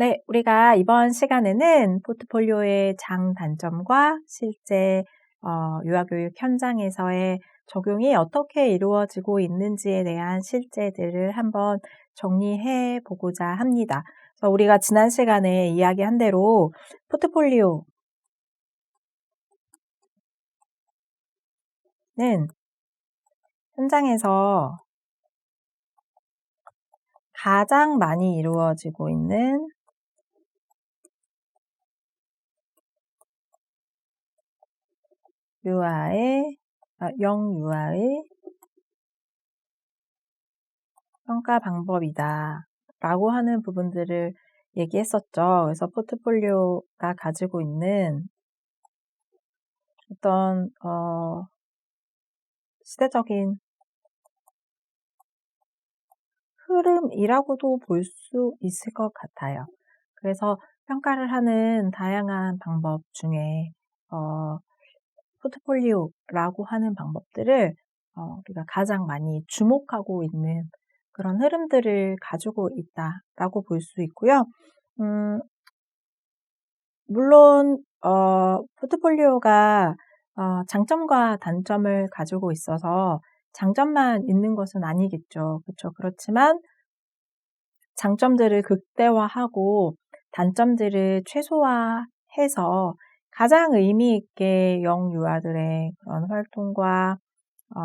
네, 우리가 이번 시간에는 포트폴리오의 장단점과 실제 어, 유아교육 현장에서의 적용이 어떻게 이루어지고 있는지에 대한 실제들을 한번 정리해 보고자 합니다. 그래서 우리가 지난 시간에 이야기한 대로 포트폴리오는 현장에서 가장 많이 이루어지고 있는 유아의 아, 영유아의 평가 방법이다 라고 하는 부분들을 얘기했었죠. 그래서 포트폴리오가 가지고 있는 어떤 어, 시대적인 흐름이라고도 볼 수 있을 것 같아요. 그래서 평가를 하는 다양한 방법 중에 어, 포트폴리오라고 하는 방법들을 어, 우리가 가장 많이 주목하고 있는 그런 흐름들을 가지고 있다라고 볼 수 있고요. 음, 물론 어, 포트폴리오가 어, 장점과 단점을 가지고 있어서 장점만 있는 것은 아니겠죠. 그렇죠. 그렇지만 장점들을 극대화하고 단점들을 최소화해서 가장 의미 있게 영유아들의 그런 활동과 어,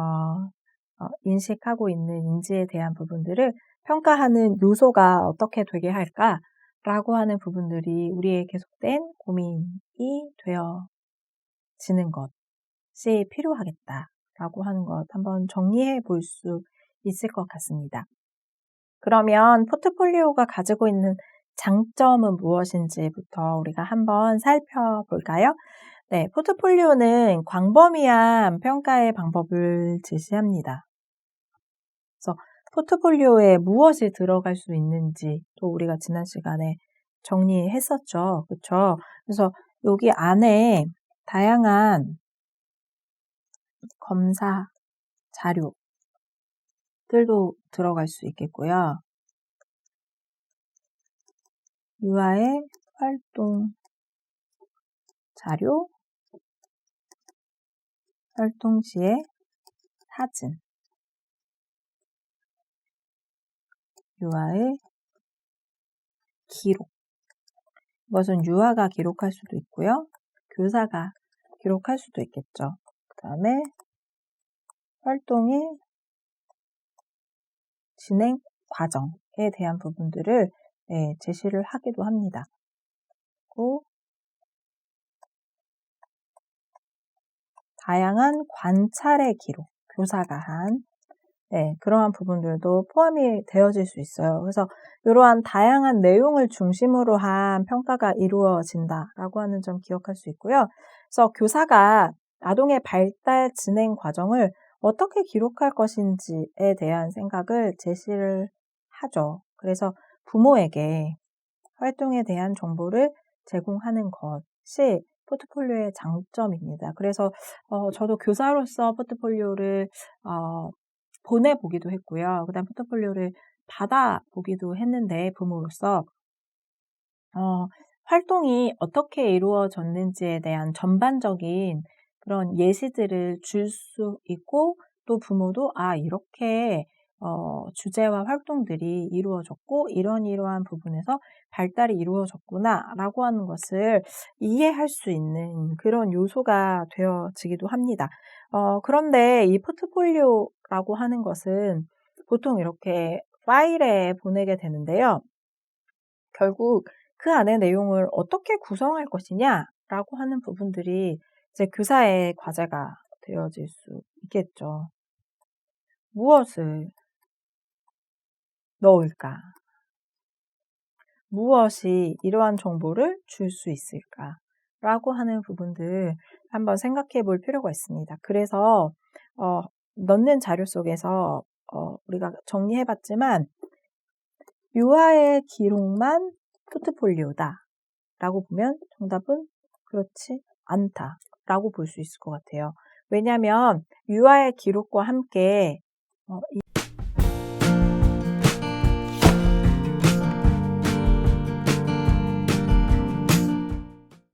어, 인식하고 있는 인지에 대한 부분들을 평가하는 요소가 어떻게 되게 할까라고 하는 부분들이 우리의 계속된 고민이 되어지는 것이 필요하겠다라고 하는 것 한번 정리해 볼 수 있을 것 같습니다. 그러면 포트폴리오가 가지고 있는 장점은 무엇인지부터 우리가 한번 살펴볼까요? 네, 포트폴리오는 광범위한 평가의 방법을 제시합니다. 그래서 포트폴리오에 무엇이 들어갈 수 있는지 또 우리가 지난 시간에 정리했었죠. 그렇죠? 그래서 여기 안에 다양한 검사 자료들도 들어갈 수 있겠고요. 유아의 활동 자료, 활동 시의 사진, 유아의 기록. 이것은 유아가 기록할 수도 있고요. 교사가 기록할 수도 있겠죠. 그 다음에 활동의 진행 과정에 대한 부분들을 네, 제시를 하기도 합니다. 그리고 다양한 관찰의 기록, 교사가 한 네, 그러한 부분들도 포함이 되어질 수 있어요. 그래서 이러한 다양한 내용을 중심으로 한 평가가 이루어진다라고 하는 점 기억할 수 있고요. 그래서 교사가 아동의 발달 진행 과정을 어떻게 기록할 것인지에 대한 생각을 제시를 하죠. 그래서 부모에게 활동에 대한 정보를 제공하는 것이 포트폴리오의 장점입니다. 그래서 어, 저도 교사로서 포트폴리오를 어, 보내보기도 했고요. 그 다음 포트폴리오를 받아보기도 했는데 부모로서 어, 활동이 어떻게 이루어졌는지에 대한 전반적인 그런 예시들을 줄 수 있고 또 부모도 아 이렇게 어, 주제와 활동들이 이루어졌고 이런 이러한 부분에서 발달이 이루어졌구나라고 하는 것을 이해할 수 있는 그런 요소가 되어지기도 합니다. 어, 그런데 이 포트폴리오라고 하는 것은 보통 이렇게 파일에 보내게 되는데요. 결국 그 안의 내용을 어떻게 구성할 것이냐라고 하는 부분들이 이제 교사의 과제가 되어질 수 있겠죠. 무엇을 넣을까? 무엇이 이러한 정보를 줄 수 있을까? 라고 하는 부분들 한번 생각해 볼 필요가 있습니다. 그래서 어, 넣는 자료 속에서 어, 우리가 정리해 봤지만 유아의 기록만 포트폴리오다 라고 보면 정답은 그렇지 않다 라고 볼 수 있을 것 같아요. 왜냐하면 유아의 기록과 함께 어,